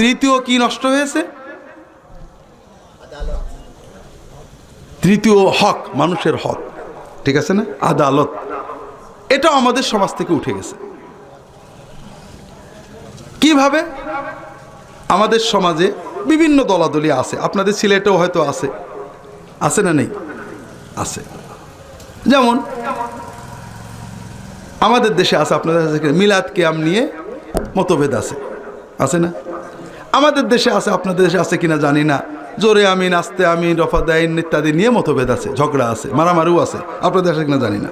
তৃতীয় কি নষ্ট হয়েছে? তৃতীয় হক, মানুষের হক। ঠিক আছে না? আদালত। এটাও আমাদের সমাজ থেকে উঠে গেছে। কীভাবে? আমাদের সমাজে বিভিন্ন দলাদলি আছে। আপনাদের সিলেটেও হয়তো আছে। আছে না নেই? আছে। যেমন, আমাদের দেশে আছে, আপনাদের মিলাদ কেয়াম নিয়ে মতভেদ আছে। আছে না? আমাদের দেশে আছে, আপনাদের দেশে আছে কিনা জানি না। জোরে আমিন, আস্তে আমিন রফা দাইন ইত্যাদি নিয়ে মতভেদ আছে, ঝগড়া আছে, মারামারিও আছে, আপনাদের দেশে কিনা জানি না।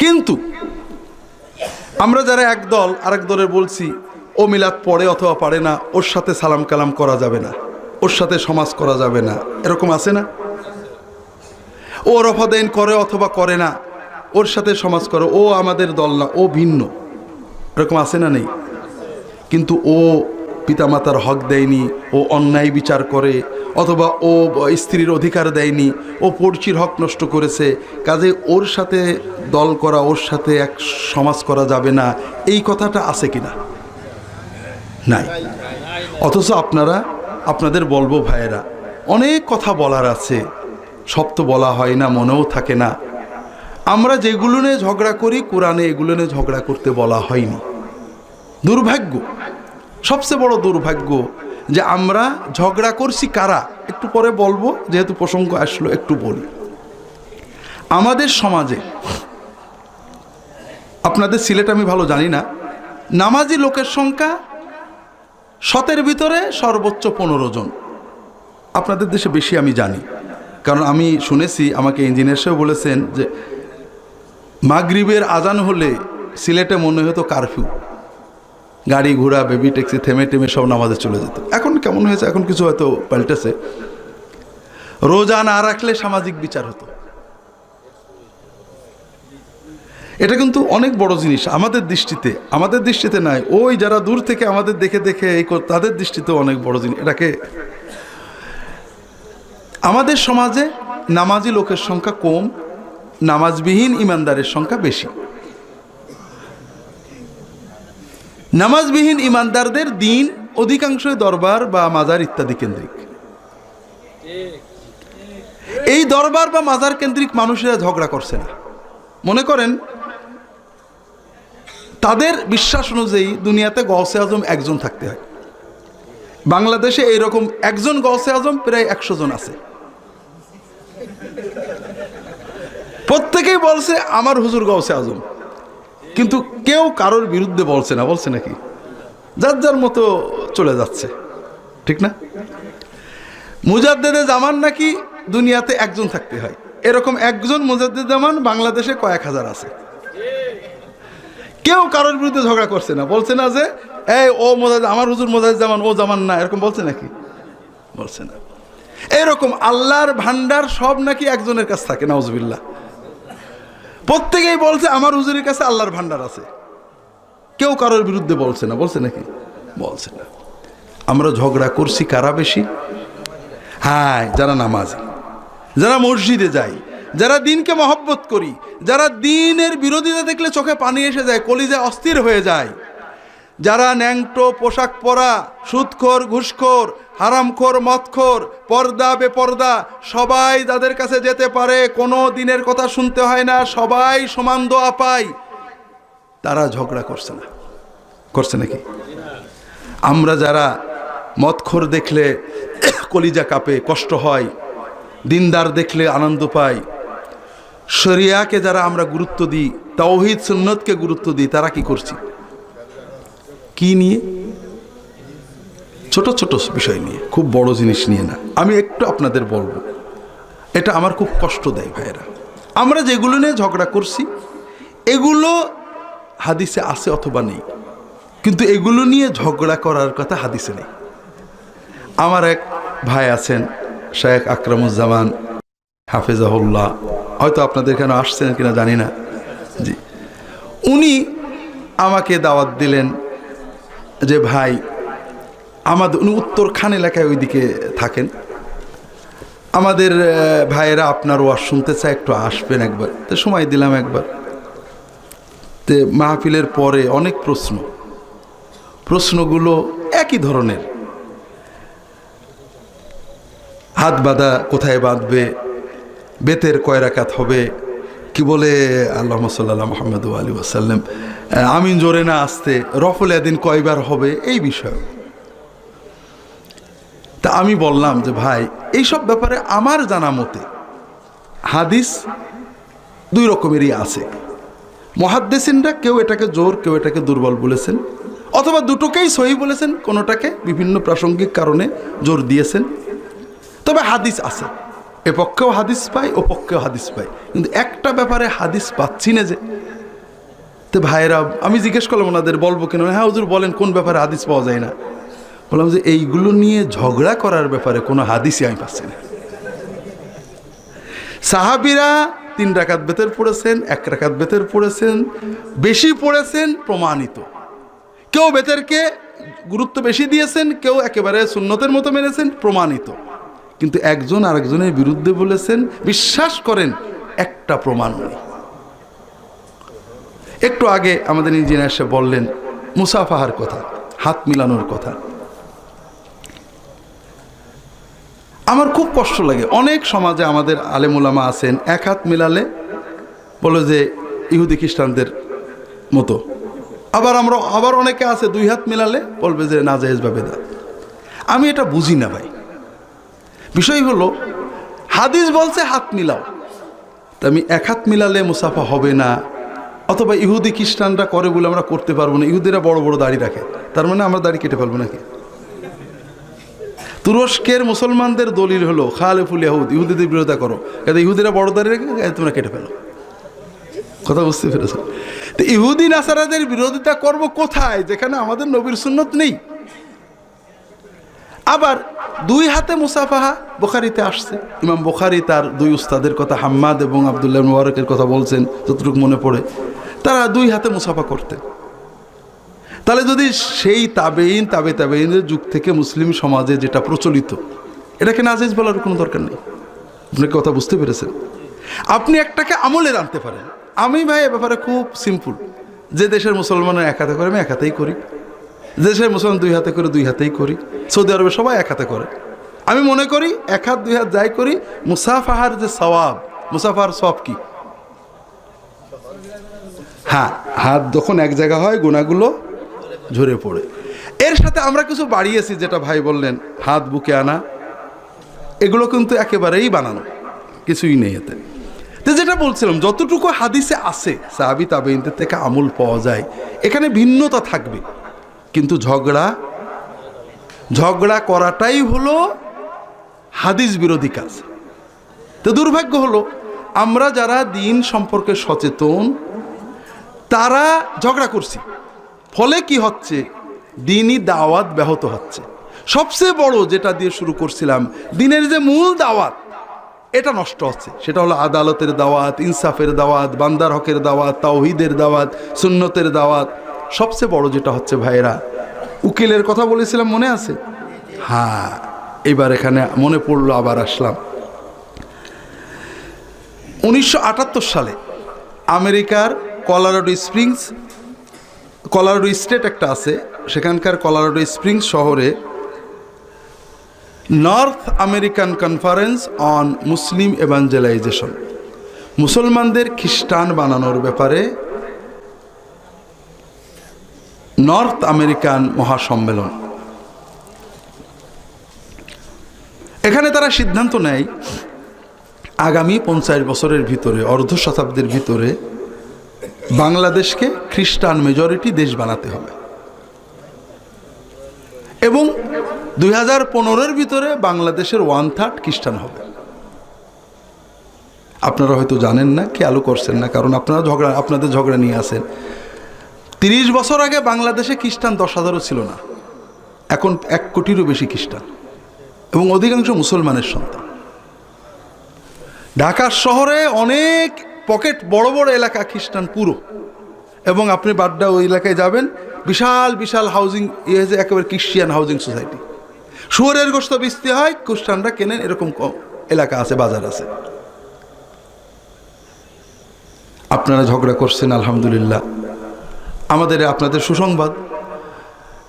কিন্তু আমরা যারা এক দল, আরেক দলের বলছি, ও মিলাদ পড়ে অথবা পারে না, ওর সাথে সালাম কালাম করা যাবে না, ওর সাথে সমাজ করা যাবে না, এরকম আছে না? ও রফাদাইন করে অথবা করে না, ওর সাথে সমাজ করে, ও আমাদের দল না, ও ভিন্ন, এরকম আছে না নেই? কিন্তু ও পিতামাতার হক দেয়নি, ও অন্যায় বিচার করে, অথবা ও স্ত্রীর অধিকার দেয়নি, ও পড়চির হক নষ্ট করেছে, কাজে ওর সাথে দল করা, ওর সাথে এক সমাজ করা যাবে না, এই কথাটা আছে কি না নাই। অথচ আপনারা, আপনাদের বলব ভাইয়েরা, অনেক কথা বলার আছে, সব তো বলা হয় না, মনেও থাকে না। আমরা যেগুলো নিয়ে ঝগড়া করি, কোরআনে এগুলো নিয়ে ঝগড়া করতে বলা হয়নি। দুর্ভাগ্য। সবচেয়ে বড় দুর্ভাগ্য যে আমরা ঝগড়া করছি কারা? একটু পরে বলব, যেহেতু প্রসঙ্গ আসলো, একটু বলি। আমাদের সমাজে, আপনাদের সিলেট আমি ভালো জানি না, নামাজি লোকের সংখ্যা শতের ভিতরে সর্বোচ্চ পনেরো জন। আপনাদের দেশে বেশি আমি জানি। কারণ আমি শুনেছি, আমাকে ইঞ্জিনিয়ার সাহেব বলেছেন যে, মাগরিবের আজান হলে সিলেটে মনে হতো কারফিউ। গাড়ি ঘোড়া বেবি ট্যাক্সি থেমে টেমে সব নামাজে চলে যেত। এখন কেমন হয়েছে? এখন কিছু হয়তো পাল্টেছে। রোজা না রাখলে সামাজিক বিচার হতো। এটা কিন্তু অনেক বড় জিনিস আমাদের দৃষ্টিতে। আমাদের দৃষ্টিতে নাই। ওই যারা দূর থেকে আমাদের দেখে দেখে এই তাদের দৃষ্টিতে অনেক বড় জিনিস। এটাকে আমাদের সমাজে নামাজি লোকের সংখ্যা কম, নামাজবিহীন ইমানদারের সংখ্যা বেশি। নামাজবিহীন ইমানদারদের দিন অধিকাংশই দরবার বা মাজার ইত্যাদি কেন্দ্রিক। এই দরবার বা মাজার কেন্দ্রিক মানুষেরা ঝগড়া করছে না। মনে করেন, তাদের বিশ্বাস অনুযায়ী দুনিয়াতে গৌসে আজম একজন থাকতে হয়। বাংলাদেশে এইরকম একজন গৌসে আজম প্রায় একশো জন আছে। প্রত্যেকেই বলছে, আমার হুজুর গৌসে আজম। কিন্তু কেউ কারোর বিরুদ্ধে বলছে না, বলছে নাকি? যার যার মতো চলে যাচ্ছে, ঠিক না? মুজাদ্দেদে জামান নাকি দুনিয়াতে একজন থাকতে হয়। এরকম একজন মুজাদ্দেদ জামান বাংলাদেশে কয়েক হাজার আছে। কেউ কারোর বিরুদ্ধে ঝগড়া করছে না, বলছে না যে, এই, ও মোজাদ আমার হুজুর মোজাদ জামান, ও জামান না। এরকম বলছে নাকি? বলছে না। এরকম আল্লাহর ভান্ডার সব নাকি একজনের কাছে থাকে, নাউজবিল্লাহ। প্রত্যেকেই বলছে, আমার হুজুরের কাছে আল্লাহর ভান্ডার আছে। কেউ কারোর বিরুদ্ধে বলছে না। বলছে নাকি? বলছে না। আমরা ঝগড়া করছি কারা বেশি? হ্যাঁ যারা নামাজ, যারা মসজিদে যাই, যারা দিনকে মহব্বত করি, যারা দিনের বিরোধিতা দেখলে চোখে পানি এসে যায় কলিজা অস্থির হয়ে যায় যারা ন্যাংটো পোশাক পরা, সুদখোর, ঘুষখোর, হারামখোর, মদখোর, পর্দা, বেপর্দা, সবাই যাদের কাছে যেতে পারে, কোনো দিনের কথা শুনতে হয় না, সবাই সমান দোয়া পায়। তারা ঝগড়া করছে না। করছে নাকি? আমরা যারা মদখোর দেখলে কলিজা কাঁপে, কষ্ট হয়, দিনদার দেখলে আনন্দ পাই শরিয়াকে যারা আমরা গুরুত্ব দিই, তাওহিদ, সুন্নতকে গুরুত্ব দিই, তারা কি করছি? কি নিয়ে? ছোট ছোট বিষয় নিয়ে, খুব বড় জিনিস নিয়ে না। আমি একটু আপনাদের বলব, এটা আমার খুব কষ্ট দেয় ভাইয়েরা। আমরা যেগুলো নিয়ে ঝগড়া করছি, এগুলো হাদিসে আছে অথবা নেই। কিন্তু এগুলো নিয়ে ঝগড়া করার কথা হাদিসে নেই। আমার এক ভাই আছেন, শেখ আকরামুজ্জামান, হাফেজাহুল্লাহ। হয়তো আপনাদের এখানে আসছেন কিনা জানি না। জি। উনি আমাকে দাওয়াত দিলেন যে ভাই আমাদের উনি উত্তর খান এলাকায় ওইদিকে থাকেন। আমাদের ভাইয়েরা আপনার ওয়াজ শুনতে চায়, একটু আসবেন একবার। তো সময় দিলাম একবার। তে মাহফিলের পরে অনেক প্রশ্ন। প্রশ্নগুলো একই ধরনের। হাত বাঁধা কোথায় বাঁধবে? বেতের কয় রাকাত হবে? কি বলে আল্লাহ সাল্লাহ মোহাম্মদ আলী ওয়াসাল্লাম? আমিন জোরে না আসতে, রফল এদিন কয়বার হবে, এই বিষয়। তা আমি বললাম যে, ভাই, এইসব ব্যাপারে আমার জানা মতে হাদিস দুই রকমেরই আছে। মহাদ্দেসিনরা কেউ এটাকে জোর, কেউ এটাকে দুর্বল বলেছেন, অথবা দুটোকেই সহি বলেছেন, কোনোটাকে বিভিন্ন প্রাসঙ্গিক কারণে জোর দিয়েছেন। তবে হাদিস আছে, এ পক্ষেও হাদিস পাই, ও পক্ষেও হাদিস পাই। কিন্তু একটা ব্যাপারে হাদিস পাচ্ছি না যে তো ভাইরা আমি জিজ্ঞেস করলাম ওনাদের, বলব কেন? হ্যাঁ হুজুর বলেন, কোন ব্যাপারে হাদিস পাওয়া যায় না? বললাম যে, এইগুলো নিয়ে ঝগড়া করার ব্যাপারে কোনো হাদিসই আমি পাচ্ছি না। সাহাবিরা তিন রাকাত বেতের পড়েছেন, এক রাকাত বেতের পড়েছেন, বেশি পড়েছেন, প্রমাণিত। কেউ বেতেরকে গুরুত্ব বেশি দিয়েছেন, কেউ একেবারে সুন্নতের মতো মেনেছেন, প্রমাণিত। কিন্তু একজন আরেকজনের বিরুদ্ধে বলেছেন, বিশ্বাস করেন, একটা প্রমাণ নেই। একটু আগে আমাদের ইঞ্জিনিয়ার এসে বললেন, মুসাফাহার কথা, হাত মিলানোর কথা। আমার খুব কষ্ট লাগে। অনেক সমাজে আমাদের আলেমুলামা আছেন, এক হাত মিলালে বলে যে ইহুদি খ্রিস্টানদের মতো। আবার আমরা, আবার অনেকে আছে দুই হাত মিলালে বলবে যে না, জায়েজ বা আমি এটা বুঝি না ভাই। বিষয় হলো, হাদিস বলছে হাত মিলাও। তা আমি এক হাত মিলালে মুসাফা হবে না অথবা ইহুদি খ্রিস্টানরা করে বলে আমরা করতে পারব না। ইহুদিরা বড় বড় দাড়ি রাখে। তার মানে আমরা দাড়ি কেটে ফেলব নাকি? তুরস্কের মুসলমানদের দলিল হলো, খালেফুল ইহুদ ইহুদিদের বিরোধিতা করো। কিন্তু ইহুদিরা বড় দাড়ি রেখে তোমরা কেটে ফেলো। কথা বুঝতে পেরেছ? তো ইহুদি নাসারাদের বিরোধিতা করব কোথায়? যেখানে আমাদের নবীর সুন্নত নেই। আবার দুই হাতে মুসাফাহা বোখারিতে আসছে। ইমাম বোখারি তার দুই উস্তাদের কথা, হাম্মাদ এবং আবদুল্লাহ মুবারকের কথা বলছেন, যতটুকু মনে পড়ে। তারা দুই হাতে মুসাফা করতেন তাহলে যদি সেই তাবেইন তাবে তাবেইনের যুগ থেকে মুসলিম সমাজে যেটা প্রচলিত, এটাকে নাজেজ বলার কোনো দরকার নেই। আপনি কথা বুঝতে পেরেছেন? আপনি একটাকে আমলে আনতে পারেন। আমি ভাই, এ ব্যাপারে খুব সিম্পল যে দেশের মুসলমানের একাতে করে, আমি একাতেই করি। দেশের মুসলমান দুই হাতে করে দুই হাতেই করি, সৌদি আরবে সবাই এক হাতে করে। আমি মনে করি এক হাত দুই হাত যাই করি, মুসাফাহার যে সওয়াব, মুসাফাহার সব কি? হ্যাঁ হাত যখন এক জায়গা হয়, গুণাগুলো ঝরে পড়ে। এর সাথে আমরা কিছু বাড়িয়েছি, যেটা ভাই বললেন, হাত বুকে আনা। এগুলো কিন্তু একেবারেই বানানো, কিছুই নেই এতে। তো যেটা বলছিলাম, যতটুকু হাদিসে আছে, সাহাবি তাবেইনদের থেকে আমল পাওয়া যায়, এখানে ভিন্নতা থাকবে। কিন্তু ঝগড়া ঝগড়া করাটাই হলো হাদিস বিরোধী কাজ। তো দুর্ভাগ্য হলো, আমরা যারা দিন সম্পর্কে সচেতন, তারা ঝগড়া করছি। ফলে কি হচ্ছে? দিনই দাওয়াত ব্যাহত হচ্ছে। সবচেয়ে বড় যেটা দিয়ে শুরু করছিলাম, দিনের যে মূল দাওয়াত, এটা নষ্ট হচ্ছে। সেটা হলো আদালতের দাওয়াত, ইনসাফের দাওয়াত, বান্দার হকের দাওয়াত, তাওহিদের দাওয়াত, সুন্নতের দাওয়াত। সবচেয়ে বড় যেটা হচ্ছে ভাইরা উকিলের কথা বলেছিলাম, মনে আছে? হ্যাঁ এবার এখানে মনে পড়ল, আবার আসলাম। উনিশশো আটাত্তর সালে আমেরিকার কলারাডো স্প্রিংস, কলারাডো স্টেট একটা আছে, সেখানকার কলারাডো স্প্রিংস শহরে North American conference on Muslim evangelisation. মুসলমানদের খ্রিস্টান বানানোর ব্যাপারে নর্থ আমেরিকান মহাসম্মেলন। এখানে তারা সিদ্ধান্ত নেয়, আগামী পঞ্চাশ বছরের ভিতরে, অর্ধ শতাব্দীর ভিতরে বাংলাদেশকে খ্রিস্টান মেজরিটি দেশ বানাতে হবে। এবং দুই হাজার পনেরোর ভিতরে বাংলাদেশের ওয়ান থার্ড খ্রিস্টান হবে। আপনারা হয়তো জানেন না, খেয়ালও করছেন না, কারণ আপনারা ঝগড়া আপনাদের ঝগড়া নিয়ে আসেন তিরিশ বছর আগে বাংলাদেশে খ্রিস্টান দশ হাজারও ছিল না। এখন এক কোটিরও বেশি খ্রিস্টান এবং অধিকাংশ মুসলমানের সন্তান। ঢাকার শহরে অনেক পকেট বড় বড় এলাকা খ্রিস্টান পুরো। এবং আপনি বাড্ডা ওই এলাকায় যাবেন, বিশাল বিশাল হাউজিং ইয়ে যে একেবারে খ্রিস্টিয়ান হাউজিং সোসাইটি শুয়ারের গোস্ত বিস্তি হয়, খ্রিস্টানরা কেনেন, এরকম এলাকা আছে, বাজার আছে। আপনারা ঝগড়া করছেন, আলহামদুলিল্লাহ। আমাদের আপনাদের সুসংবাদ।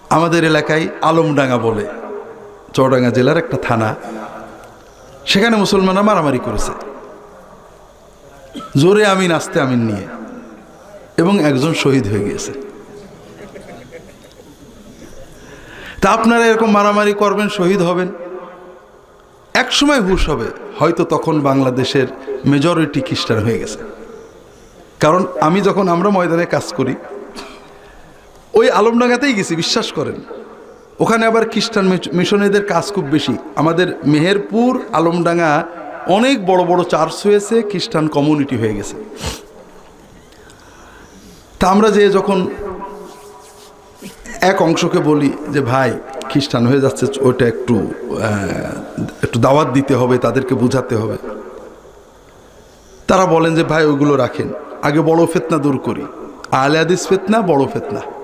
আমাদের এলাকায় আলমডাঙ্গা বলে চৌডাঙ্গা জেলার একটা থানা। সেখানে মুসলমানরা মারামারি করেছে। জোরে আমিন, আসতে আমিন নিয়ে এবং একজন শহীদ হয়ে গিয়েছে। তা আপনারা এরকম মারামারি করবেন, শহীদ হবেন। এক সময় হুশ হবে, হয়তো তখন বাংলাদেশের মেজরিটি খ্রিস্টান হয়ে গেছে। কারণ আমি যখন আমরা ময়দানে কাজ করি ওই আলমডাঙ্গাতেই গেছি, বিশ্বাস করেন। ওখানে আবার খ্রিস্টান মিশ- মিশনারিদের কাজ খুব বেশি। আমাদের মেহেরপুর, আলমডাঙ্গা অনেক বড় বড় চার্চ হয়েছে, খ্রিস্টান কমিউনিটি হয়ে গেছে। তা আমরা যে যখন এক অংশকে বলি যে, ভাই, খ্রিস্টান হয়ে যাচ্ছে, ওইটা একটু একটু দাওয়াত দিতে হবে, তাদেরকে বোঝাতে হবে। তারা বলেন যে, ভাই, ওইগুলো রাখেন। আগে বড় ফেতনা দূর করি। হাদিস ফেতনা, বড় ফেতনা।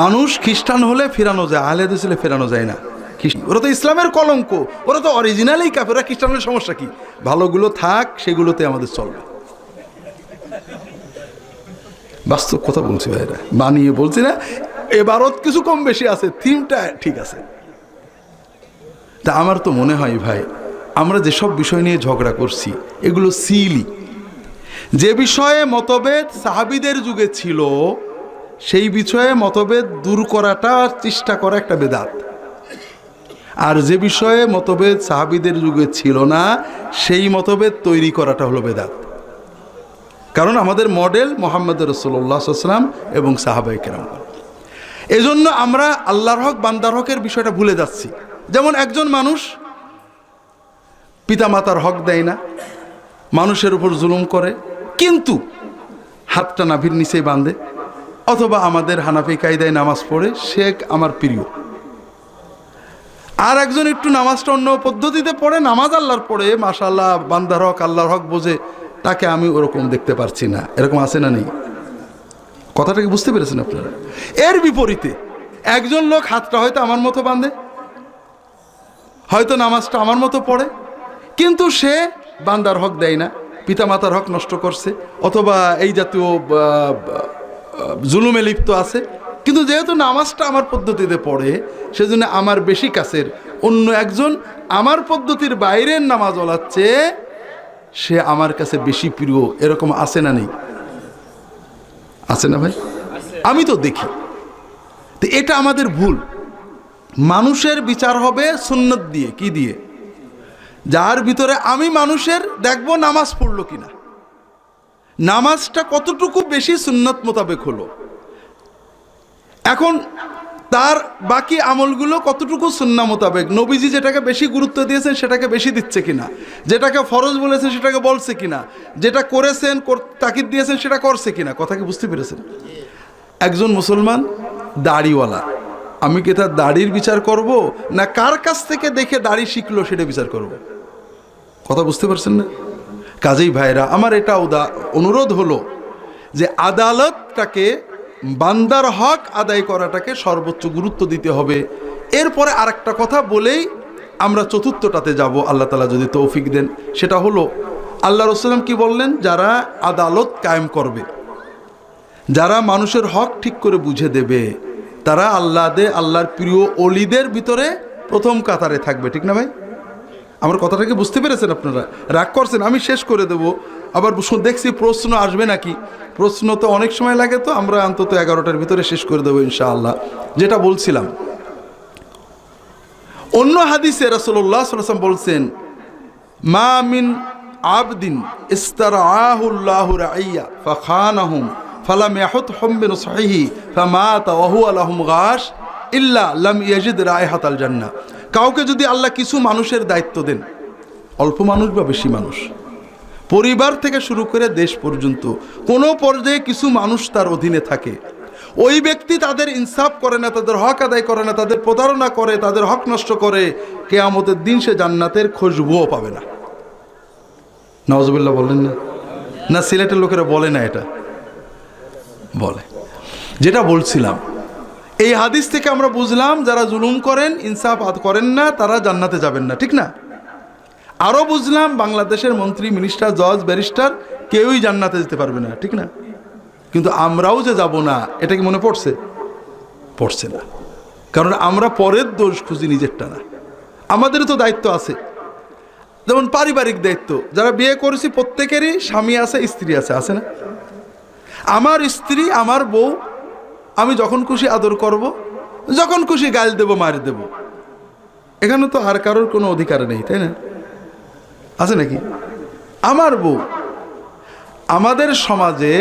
মানুষ খ্রিস্টান হলে ফেরানো যায় আলে হাদিস হলে ফেরানো যায় না। ওরা তো ইসলামের কলঙ্ক, ওরা তো অরিজিনালেই কাফের, ওরা খ্রিস্টানের সমস্যা কি? ভালোগুলো থাক, সেগুলোতে আমাদের চলবে। বাস্তব কথা বলছি ভাইরা বানিয়ে বলছি না এবারত কিছু কম বেশি আছে থিমটা ঠিক আছে। তা আমার তো মনে হয় ভাই, আমরা যেসব বিষয় নিয়ে ঝগড়া করছি, এগুলো সিলি যে বিষয়ে মতভেদ সাহাবিদের যুগে ছিল সেই বিষয়ে মতভেদ দূর করাটা চেষ্টা করা একটা বেদাত। আর যে বিষয়ে মতভেদ সাহাবিদের যুগে ছিল না, সেই মতভেদ তৈরি করাটা হলো বেদাত। কারণ আমাদের মডেল মোহাম্মদ রসোল্লাহাম এবং সাহাবাই কেরাম। এজন্য আমরা আল্লাহর হক, বান্দার হকের বিষয়টা ভুলে যাচ্ছি। যেমন একজন মানুষ পিতামাতার হক দেয় না, মানুষের উপর জুলুম করে, কিন্তু হাতটা নাভির নিচেই বাঁধে। অথবা আমাদের হানাফি কায়দায় নামাজ পড়ে শেখ আমার প্রিয়। আর একজন একটু নামাজটা অন্য পদ্ধতিতে পড়ে, নামাজ আল্লাহর পড়ে মাশাল্লাহ বান্দার হক, আল্লাহর হক বোঝে, তাকে আমি ওরকম দেখতে পারছি না। এরকম আছে না নেই? কথাটাকে বুঝতে পেরেছেন আপনারা? এর বিপরীতে একজন লোক হাতটা হয়তো আমার মতো বাঁধে, হয়তো নামাজটা আমার মতো পড়ে, কিন্তু সে বান্দার হক দেয় না, পিতামাতার হক নষ্ট করছে, অথবা এই জাতীয় জুলুমে লিপ্ত আছে। কিন্তু যেহেতু নামাজটা আমার পদ্ধতিতে পড়ে, সেজন্য আমার বেশি কাছের। অন্য একজন আমার পদ্ধতির বাইরের নামাজ ওলাচ্ছে সে আমার কাছে বেশি প্রিয়। এরকম আছে না নেই? আছে না ভাই? আমি তো দেখি। তো এটা আমাদের ভুল। মানুষের বিচার হবে সুন্নত দিয়ে, কি দিয়ে? যার ভিতরে আমি মানুষের দেখব নামাজ পড়ল কিনা। নামাজটা কতটুকু বেশি সুন্নত মোতাবেক হলো? এখন তার বাকি আমলগুলো কতটুকু সুন্না মোতাবেক? নবীজি যেটাকে বেশি গুরুত্ব দিয়েছেন সেটাকে বেশি দিচ্ছে কিনা? যেটাকে ফরজ বলেছেন সেটাকে বলছে কিনা? যেটা করেছেন তাকিদ দিয়েছেন সেটা করছে কিনা? কথা কি বুঝতে পেরেছেন? একজন মুসলমান দাড়িওয়ালা, আমি কি তার দাড়ির বিচার করব? না কার কাছ থেকে দেখে দাড়ি শিখলো সেটা বিচার করব? কথা বুঝতে পারছেন না? কাজেই ভাইরা আমার এটা উদা- অনুরোধ হলো যে আদালতটাকে, বান্দার হক আদায় করাটাকে সর্বোচ্চ গুরুত্ব দিতে হবে। এরপরে আরেকটা কথা বলেই আমরা চতুর্থটাতে যাব, আল্লাহ তালা যদি তৌফিক দেন। সেটা হলো, আল্লাহ রসুলাম কি বললেন? যারা আদালত কায়েম করবে, যারা মানুষের হক ঠিক করে বুঝে দেবে, তারা আল্লাহ দে আল্লাহর প্রিয় অলিদের ভিতরে প্রথম কাতারে থাকবে, ঠিক না ভাই? আমার কথাটাকে বুঝতে পেরেছেন আপনারা? রাগ করছেন, আমি শেষ করে দেব। আবার দেখছি প্রশ্ন আসবে নাকি? প্রশ্ন তো অনেক সময় লাগে তো, আমরা অন্তত এগারোটার ভিতরে শেষ করে দেবো ইনশাআল্লাহ। যেটা বলছিলাম। অন্য হাদিসে আলাইহি বলছেন, মা মিন আবদিন ইস্তারআহুল্লাহু রাইয়া ইল্লা লাম ইয়াজিদ রায়হাতাল জান্নাহ। কাউকে যদি আল্লাহ কিছু মানুষের দায়িত্ব দেন, অল্প মানুষ বা বেশি মানুষ, পরিবার থেকে শুরু করে দেশ পর্যন্ত কোনো পর্যায়ে কিছু মানুষ তার অধীনে থাকে। ওই ব্যক্তি তাদের ইনসাফ করে না, তাদের হক আদায় করে না, তাদের প্রতারণা করে, তাদের হক নষ্ট করে কে কেয়ামতের দিন সে জান্নাতের খুশবুও পাবে না। নওয়াজবুল্লাহ বলেন না? না, সিলেটের লোকেরা বলে না এটা। বলে। যেটা বলছিলাম এই হাদিস থেকে আমরা বুঝলাম, যারা জুলুম করেন ইনসাফ করেন না, তারা জান্নাতে যাবেন না, ঠিক না? আরও বুঝলাম, বাংলাদেশের মন্ত্রী, মিনিস্টার, জজ, ব্যারিস্টার কেউই জান্নাতে যেতে পারবে না, ঠিক না? কিন্তু আমরাও যে যাব না, এটা কি মনে পড়ছে? পড়ছে না। কারণ আমরা পরের দোষ খুঁজি নিজেরটা না। আমাদেরও তো দায়িত্ব আছে। যেমন পারিবারিক দায়িত্ব। যারা বিয়ে করেছি, প্রত্যেকেরই স্বামী আছে, স্ত্রী আছে আছে না? আমার স্ত্রী, আমার বউ আমি যখন খুশি আদর করব, যখন খুশি গাল দেব, মার দেব। এখানে তো আর কারোর কোনো অধিকার নেই, তাই না? আছে নাকি? আমার বউ, আমাদের সমাজে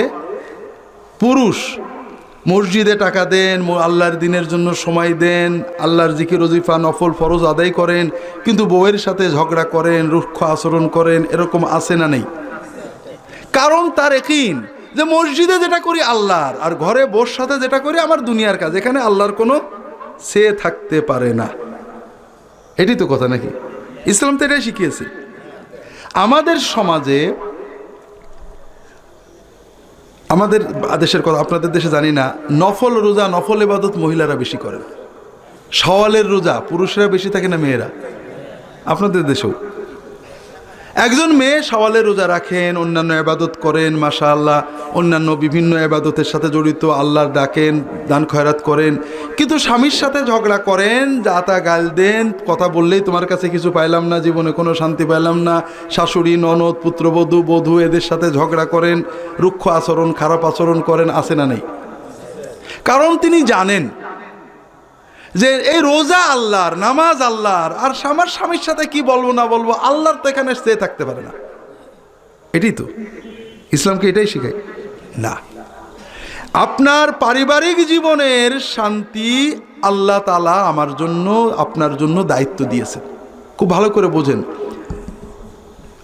পুরুষ মসজিদে টাকা দেন আল্লাহর দিনের জন্য সময় দেন, আল্লাহর জিকির রজিফা নফল, ফরজ আদায় করেন, কিন্তু বউয়ের সাথে ঝগড়া করেন, রুক্ষ আচরণ করেন, এরকম আছে না নেই? কারণ তার একিন যে মসজিদে যেটা করি আল্লাহর, আর ঘরে বোর সাথে যেটা করি আমার দুনিয়ার কাজ। এখানে আল্লাহর কোনো সে থাকতে পারে না। এটি তো কথা নাকি? ইসলাম তো এটাই শিখিয়েছে। আমাদের সমাজে, আমাদের দেশের কথা, আপনাদের দেশে জানি না, নফল রোজা, নফল এবাদত মহিলারা বেশি করেন। সওয়ালের রোজা, পুরুষরা বেশি থাকে না মেয়েরা? আপনাদের দেশেও। একজন মেয়ে সওয়ালে রোজা রাখেন, অন্যান্য এবাদত করেন মাশা আল্লাহ অন্যান্য বিভিন্ন এবাদতের সাথে জড়িত, আল্লাহর ডাকেন, দান খয়রাত করেন। কিন্তু স্বামীর সাথে ঝগড়া করেন, যা তা গাল দেন, কথা বললেই তোমার কাছে কিছু পাইলাম না, জীবনে কোনো শান্তি পাইলাম না। শাশুড়ি, ননদ, পুত্রবধূ, বধূ এদের সাথে ঝগড়া করেন, রুক্ষ আচরণ, খারাপ আচরণ করেন আসে না নেই? কারণ তিনি জানেন যে এই রোজা আল্লাহর, নামাজ আল্লাহর, আর আমার স্বামীর সাথে কি বলব না বলব, আল্লাহর তো এখানে সে থাকতে পারে না। এটাই তো। ইসলামকে এটাই শেখায় না। আপনার পারিবারিক জীবনের শান্তি আল্লাহ তালা আমার জন্য, আপনার জন্য দায়িত্ব দিয়েছে খুব ভালো করে বোঝেন।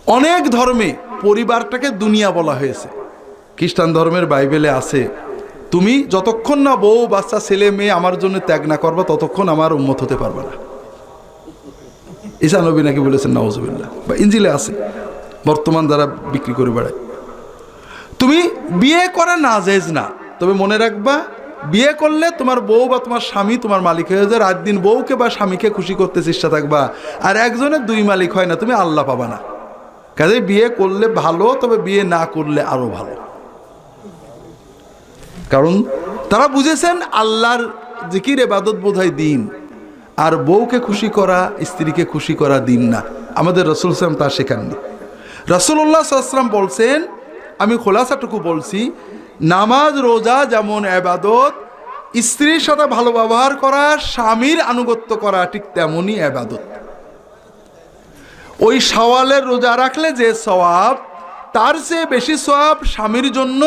অনেক ধর্মে পরিবারটাকে দুনিয়া বলা হয়েছে। খ্রিস্টান ধর্মের বাইবেলে আছে তুমি যতক্ষণ না বউ, বাচ্চা, ছেলে, মেয়ে আমার জন্য ত্যাগ না করবা, ততক্ষণ আমার উন্মত হতে পারবে না। ঈসা নবী নাকি বলেছেন নওয়াজবিল্লা বা ইঞ্জিলে আছে, বর্তমান যারা বিক্রি করে বেড়ায়। তুমি বিয়ে করা না জেজ না, তবে মনে রাখবা, বিয়ে করলে তোমার বউ বা তোমার স্বামী তোমার মালিক হয়ে যায়, রাত দিন বউকে বা স্বামীকে খুশি করতে চেষ্টা থাকবা, আর একজনের দুই মালিক হয় না, তুমি আল্লাহ পাবা না। কাজে বিয়ে করলে ভালো, তবে বিয়ে না করলে আরও ভালো। কারণ তারা বুঝেছেন আল্লাহর জিকির এবাদত বোধ হয় দিন। আর বউকে খুশি করা, স্ত্রীকে খুশি করা দিন না। আমাদের রসুল সালাম তা শেখাননি রসুল্লাহ সাল্লাম বলছেন, আমি খোলাসাটুকু বলছি, নামাজ, রোজা যেমন এবাদত স্ত্রীর সাথে ভালো ব্যবহার করা, স্বামীর আনুগত্য করা ঠিক তেমনই এবাদত ওই সওয়ালের রোজা রাখলে যে সওয়াব, তার চেয়ে বেশি সওয়াব স্বামীর জন্য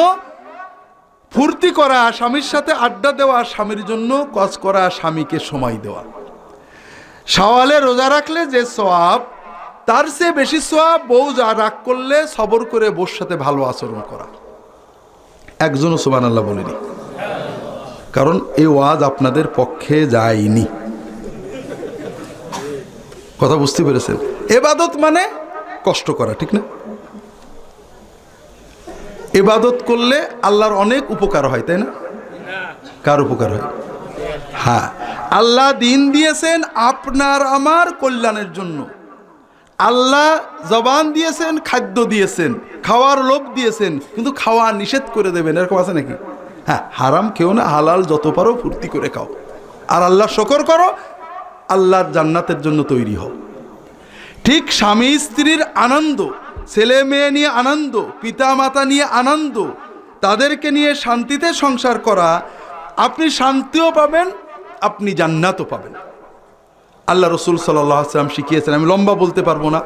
ফুর্তি করা, স্বামীর সাথে আড্ডা দেওয়া, স্বামীর জন্য কজ করা, স্বামীকে সময় দেওয়া। সওয়ালে রোজা রাখলে যে সোয়াব তার চেয়ে বেশি সোয়াব বউ যা রাগ করলে সবর করে বউর সাথে ভালো আচরণ করা। একজনও সুবান আল্লাহ বলেনি। কারণ এই ওয়াজ আপনাদের পক্ষে যায়নি। কথা বুঝতে পেরেছেন? এবাদত মানে কষ্ট করা, ঠিক না? এবাদত করলে আল্লাহর অনেক উপকার হয়, তাই না? কার উপকার হয়? হ্যাঁ। আল্লাহ দিন দিয়েছেন আপনার আমার কল্যাণের জন্য। আল্লাহ জবান দিয়েছেন, খাদ্য দিয়েছেন, খাওয়ার লোভ দিয়েছেন, কিন্তু খাওয়া নিষেধ করে দেবেন, এরকম আছে নাকি? হ্যাঁ হারাম কেউ না, হালাল যত পারো ফুর্তি করে খাও। আর আল্লাহ শকর করো, আল্লাহর জান্নাতের জন্য তৈরি হও। ঠিক স্বামী স্ত্রীর আনন্দ ছেলে মেয়ে নিয়ে আনন্দ পিতা মাতা নিয়ে আনন্দ, তাদেরকে নিয়ে শান্তিতে সংসার করা, আপনি শান্তিও পাবেন, আপনি জান্নাতও পাবেন। আল্লাহ রসুল সাল্লাম শিখিয়েছেন, আমি লম্বা বলতে পারব না,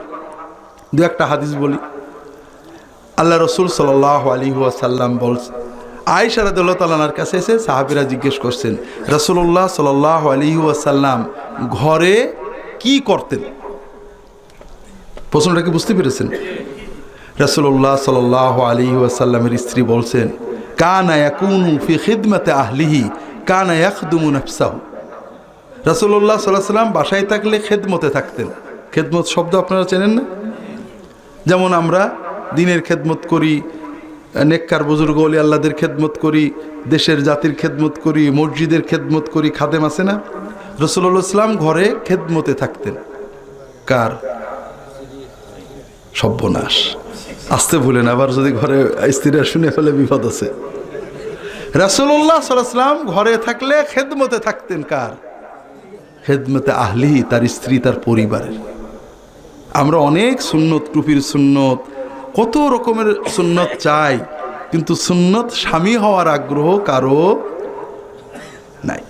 দু একটা হাদিস বলি। আল্লাহ রসুল সাল্লাহ আলী সাল্লাম বলছেন আয়সা রাদুল্লাহ কাছে এসে সাহাবিরা জিজ্ঞেস করছেন রসুল্লাহ সাল্লাহ আলী সাল্লাম ঘরে কি করতেন? প্রশ্নটা কি বুঝতে পেরেছেন? রসুল্লাহ সাল আলী ওয়াসাল্লামের স্ত্রী বলছেন, কানা খিদমতে আহলিহি, কানা রসুল্লাহ সাল্লাহ সাল্লাম বাসায় থাকলে খেদমতে থাকতেন। খেদমত শব্দ আপনারা চেনেন না? যেমন আমরা দিনের খেদমত করি, নেককার বুজুর্গ অলি আল্লাদের খেদমত করি, দেশের জাতির খেদমত করি, মসজিদের খেদমত করি, খাদেম আছে না? রসুল্লাহ ইসলাম ঘরে খেদমতে থাকতেন। কার? সর্বনাশ আসতে ভুলেন, আবার যদি ঘরে স্ত্রীরা শুনে ফেলে বিপদ আছে। রাসুল্লাহ সাল্লাম ঘরে থাকলে খেদমতে থাকতেন কার? খেদমতে আহলি, তার স্ত্রী, তার পরিবারের। আমরা অনেক সুন্নত, টুপির সুন্নত, কত রকমের সুন্নত চাই, কিন্তু সুন্নত স্বামী হওয়ার আগ্রহ কারও নাই।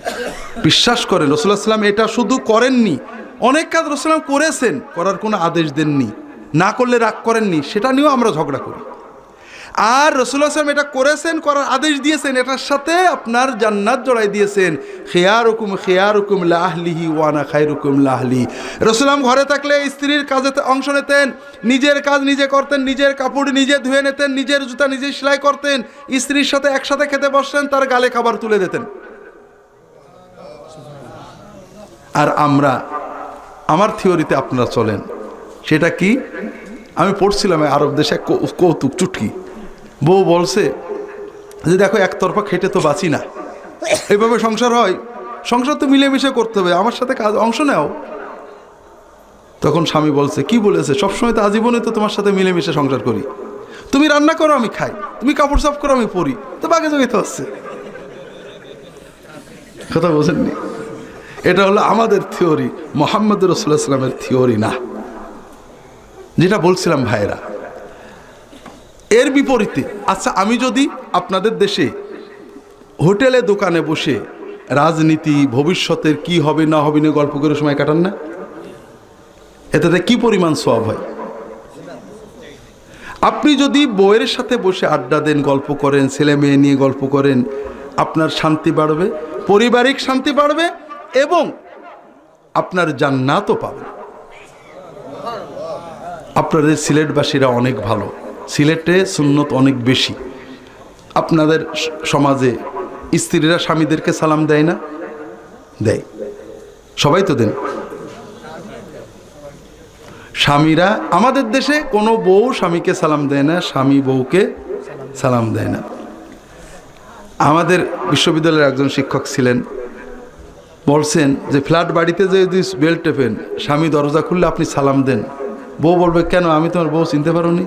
বিশ্বাস করেন রসুল্লাহ সাল্লাম এটা শুধু করেননি, অনেক কাজ রসুলাম করেছেন, করার কোনো আদেশ দেননি। না করলে রাগ করেননি, সেটা নিয়েও আমরা ঝগড়া করি। আর রসুল্লাহ সাল্লাম এটা করেছেন, করার আদেশ দিয়েছেন, এটার সাথে আপনার জান্নাত জড়াই দিয়েছেন। খেয়ার হুকুম খেয়ার হুকুম লাহলিহি ওয়ানা খাই হুকুম লাহলি রসুলাম ঘরে থাকলে স্ত্রীর কাজে অংশ নিতেন, নিজের কাজ নিজে করতেন, নিজের কাপড় নিজে ধুয়ে নিতেন, নিজের জুতা নিজে সেলাই করতেন, স্ত্রীর সাথে একসাথে খেতে বসতেন, তার গালে খাবার তুলে দিতেন। আর আমরা, আমার থিওরিতে আপনারা চলেন। সেটা কি? আমি পড়ছিলাম আরব দেশে কৌতুক চুটকি। বউ বলছে যে দেখো একতরফা খেটে তো বাঁচি না। এভাবে সংসার হয়? সংসার তো মিলেমিশে করতে হবে, আমার সাথে কাজ, অংশ নেও। তখন স্বামী বলছে, কি বলেছে? সবসময় তো আজীবনে তো তোমার সাথে মিলেমিশে সংসার করি। তুমি রান্না করো, আমি খাই। তুমি কাপড় সাফ করো, আমি পরি। তো বাগে জগে তো হচ্ছে কথা বোঝেননি? এটা হলো আমাদের থিওরি মোহাম্মদ রসুল্লাহ সাল্লামের থিওরি না। যেটা বলছিলাম ভাইরা এর বিপরীতে আচ্ছা আমি যদি আপনাদের দেশে হোটেলে, দোকানে বসে রাজনীতি, ভবিষ্যতের কি হবে, না হবে না গল্প করে সময় কাটান না? এটাতে কি পরিমাণ সব হয়? আপনি যদি বইয়ের সাথে বসে আড্ডা দেন, গল্প করেন, ছেলে মেয়ে নিয়ে গল্প করেন, আপনার শান্তি বাড়বে, পারিবারিক শান্তি বাড়বে এবং আপনার জান্নাতও পাবেন। আপনাদের সিলেটবাসীরা অনেক ভালো। সিলেটে সুন্নত অনেক বেশি। আপনাদের সমাজে স্ত্রীরা স্বামীদেরকে সালাম দেয় না? দেয়। সবাই তো দেন। স্বামীরা, আমাদের দেশে কোনো বউ স্বামীকে সালাম দেয় না, স্বামী বউকে সালাম দেয় না। আমাদের বিশ্ববিদ্যালয়ের একজন শিক্ষক ছিলেন। বলছেন যে, ফ্ল্যাট বাড়িতে যে যদি বেল টেপেন, স্বামী দরজা খুললে আপনি সালাম দেন। বউ বলবে, কেন? আমি তোমার বউ চিনতে পারোনি।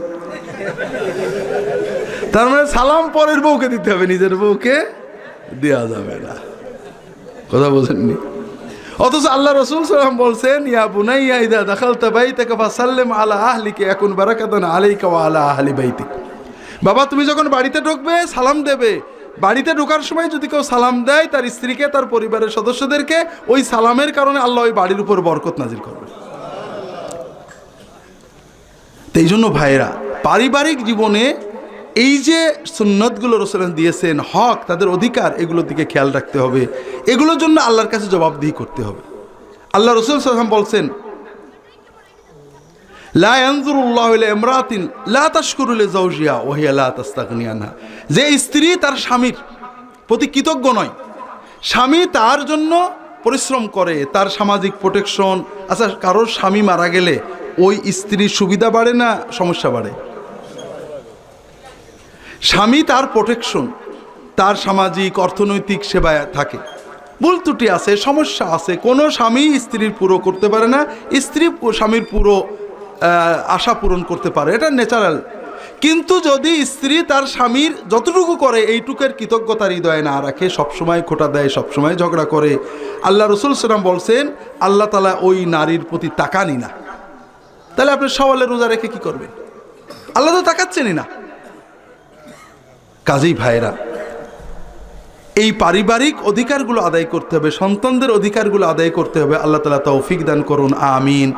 তার মানে সালাম পরের বউকে দিতে হবে, নিজের বউকে দেওয়া যাবে না। কথা বোঝেননি? অথচ আল্লাহ রসুল সাল্লাম বলছেন, ইয়া বুনাইয়া ইদা দাখালতা বাইতাকা ফাসাল্লিম আলা আহলিকে এখন বারাকাতান আলাইকা আলা আহলি বাইতিক। বাবা, তুমি যখন বাড়িতে ঢুকবে, সালাম দেবে। বাড়িতে ঢোকার সময় যদি কেউ সালাম দেয়, তার স্ত্রীকে, তার পরিবারের সদস্যদেরকে, ওই সালামের কারণে আল্লাহ ওই বাড়ির উপর বরকত নাজির করবে তো এই জন্য ভাইরা পারিবারিক জীবনে এই যে সুন্নতগুলো রসুলান দিয়েছেন, হক, তাদের অধিকার, এগুলোর দিকে খেয়াল রাখতে হবে। এগুলোর জন্য আল্লাহর কাছে জবাবদিহি করতে হবে। আল্লাহ রসুল সাল্লাম বলছেন যে স্ত্রী তার স্বামীর প্রতি কৃতজ্ঞ নয়, স্বামী তার জন্য পরিশ্রম করে, তার সামাজিক প্রোটেকশন আচ্ছা কারোর স্বামী মারা গেলে ওই স্ত্রীর সুবিধা বাড়ে না সমস্যা বাড়ে? স্বামী তার প্রোটেকশন তার সামাজিক, অর্থনৈতিক সেবায় থাকে। ভুল ত্রুটি আছে, সমস্যা আছে, কোনো স্বামী স্ত্রীর পুরো করতে পারে না, স্ত্রী স্বামীর পুরো আশা পূরণ করতে পারে, এটা ন্যাচারাল কিন্তু যদি স্ত্রী তার স্বামীর যতটুকু করে, এইটুকের কৃতজ্ঞতার হৃদয়ে না রাখে, সবসময় খোটা দেয়, সবসময় ঝগড়া করে, আল্লাহ রসুল সালাম বলছেন, আল্লাহ তালা ওই নারীর প্রতি তাকানি না। তাহলে আপনি সওয়ালে রোজা রেখে কি করবেন? আল্লাহ তো তাকাচ্ছেনই না। কাজেই ভাইরা এই পারিবারিক অধিকারগুলো আদায় করতে হবে, সন্তানদের অধিকারগুলো আদায় করতে হবে। আল্লাহ তালা তৌফিক দান করুন, আমিন।